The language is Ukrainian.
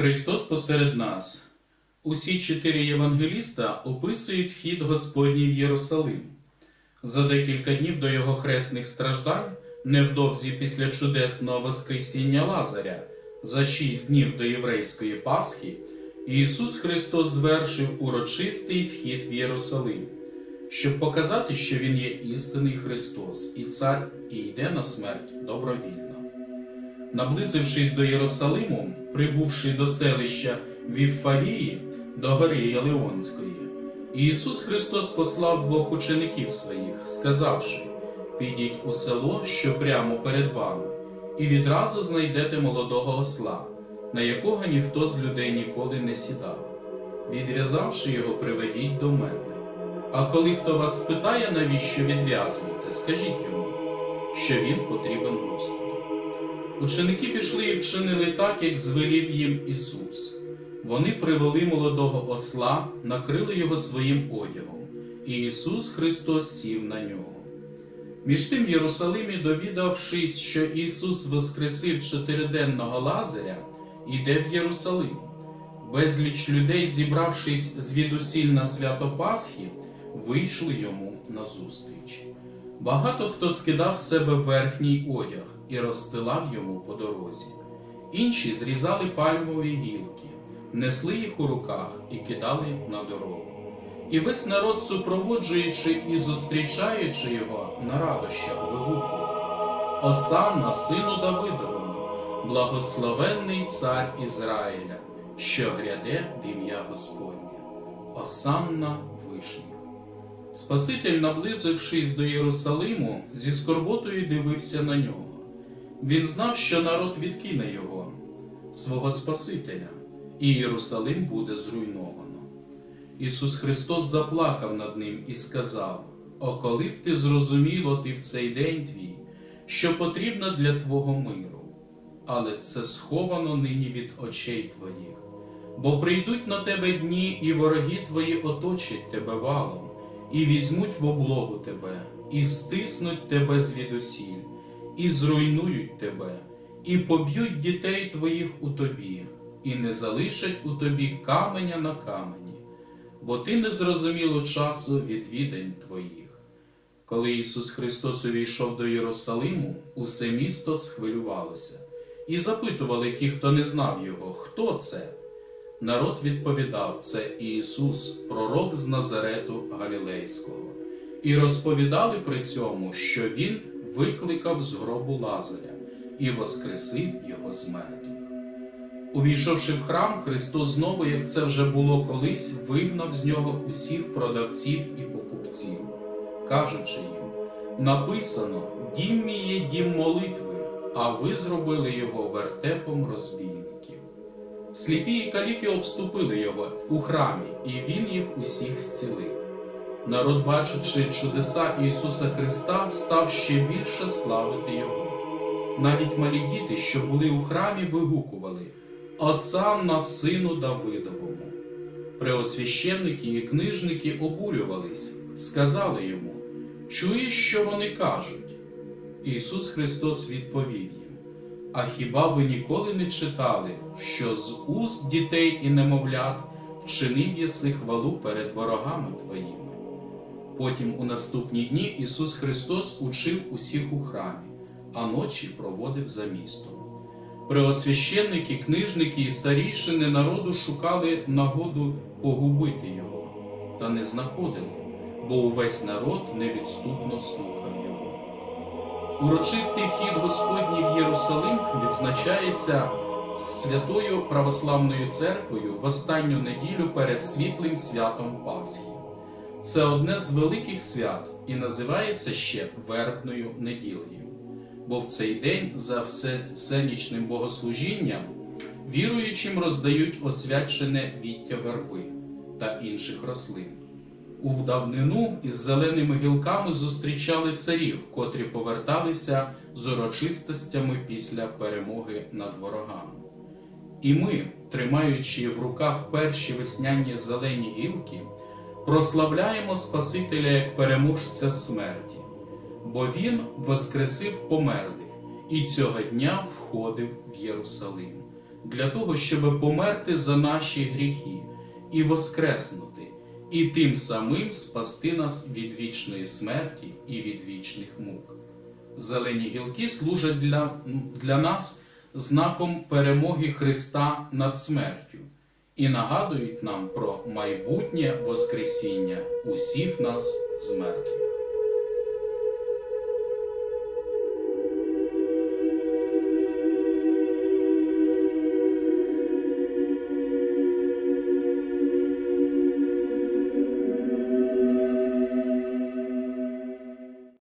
Христос посеред нас. Усі чотири євангеліста описують вхід Господній в Єрусалим. За декілька днів до його хресних страждань, невдовзі після чудесного Воскресіння Лазаря, за шість днів до єврейської Пасхи, Ісус Христос звершив урочистий вхід в Єрусалим, щоб показати, що Він є істинний Христос і Цар, і йде на смерть добровільно. Наблизившись до Єрусалиму, прибувши до селища Вівфавії, до гори Єлеонської, Ісус Христос послав двох учеників своїх, сказавши: Підіть у село, що прямо перед вами, і відразу знайдете молодого осла, на якого ніхто з людей ніколи не сідав. Відв'язавши його, приведіть до мене. А коли хто вас спитає, навіщо відв'язуєте, скажіть йому, що він потрібен Господу. Ученики пішли і вчинили так, як звелів їм Ісус. Вони привели молодого осла, накрили його своїм одягом, і Ісус Христос сів на нього. Між тим в Єрусалимі, довідавшись, що Ісус воскресив чотириденного Лазаря, іде в Єрусалим. Безліч людей, зібравшись звідусіль на свято Пасхи, вийшли йому назустріч. Багато хто скидав з себе верхній одяг і розстилав йому по дорозі. Інші зрізали пальмові гілки, несли їх у руках і кидали на дорогу. І весь народ, супроводжуючи і зустрічаючи його на радощах, вигукував Осанна, сину Давидовому, благословенний цар Ізраїля, що гряде в ім'я Господнє. Осанна вишніх. Спаситель, наблизившись до Єрусалиму, зі скорботою дивився на нього. Він знав, що народ відкине його, свого Спасителя, і Єрусалим буде зруйновано. Ісус Христос заплакав над ним і сказав: О, коли б ти зрозуміло ти в цей день твій, що потрібно для Твого миру, але це сховано нині від очей твоїх, бо прийдуть на тебе дні, і вороги твої оточать тебе валом, і візьмуть в облогу тебе, і стиснуть тебе звідусіль, і зруйнують тебе, і поб'ють дітей твоїх у тобі, і не залишать у тобі каменя на камені бо ти не зрозуміло часу відвідань твоїх. Коли Ісус Христос увійшов до Єрусалиму, усе місто схвилювалося, і запитували ті, хто не знав його, хто це. Народ відповідав, це Ісус, пророк з Назарету Галілейського, і розповідали при цьому, що Він викликав з гробу Лазаря і воскресив його з мертвих. Увійшовши в храм, Христос знову, як це вже було колись, вигнав з нього усіх продавців і покупців, кажучи їм: написано, дім мій є дім молитви, а ви зробили його вертепом розбійників. Сліпі і каліки обступили його у храмі, і він їх усіх зцілив. Народ, бачачи чудеса Ісуса Христа, став ще більше славити Його. Навіть малі діти, що були у храмі, вигукували. Осанна сину Давидовому. Преосвященники і книжники обурювались, сказали йому, чуєш, що вони кажуть? Ісус Христос відповів їм: А хіба ви ніколи не читали, що з уст дітей і немовлят вчинив єси хвалу перед ворогами твоїми? Потім у наступні дні Ісус Христос учив усіх у храмі, а ночі проводив за містом. Преосвященники, книжники і старійшини народу шукали нагоду погубити його, та не знаходили, бо увесь народ невідступно слухав його. Урочистий вхід Господній в Єрусалим відзначається святою православною церквою в останню неділю перед світлим святом Пасхи. Це одне з великих свят і називається ще вербною неділею бо в цей день за всенічним богослужінням віруючим роздають освячене віття верби та інших рослин. У давнину із зеленими гілками зустрічали царів, котрі поверталися з урочистостями після перемоги над ворогами. І ми, тримаючи в руках перші весняні зелені гілки, прославляємо Спасителя як переможця смерті бо він воскресив померлих і цього дня входив в Єрусалим, для того, щоб померти за наші гріхи і воскреснути, і тим самим спасти нас від вічної смерті і від вічних мук. Зелені гілки служать для, для нас знаком перемоги Христа над смертю і нагадують нам про майбутнє Воскресіння усіх нас з мертвих.